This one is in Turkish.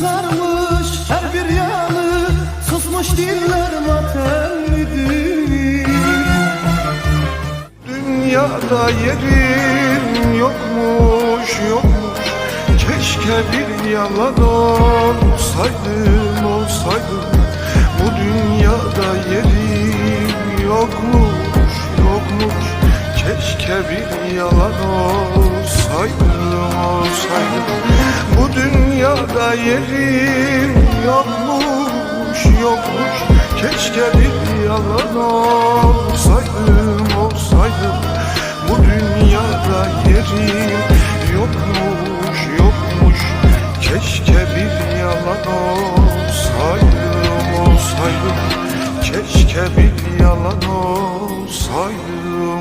sarmış her bir yanı Susmuş diller matemlidir Dünyada yerim yokmuş yokmuş. Keşke bir yalan olsaydım olsaydım. Bu dünyada yerim yokmuş yokmuş. Keşke bir yalan olsaydım dünyada yerim yokmuş yokmuş. Keşke bir yalan olsaydım olsaydım. Bu dünyada yerim yokmuş yokmuş. Keşke bir yalan olsaydım olsaydım. Keşke bir yalan olsaydım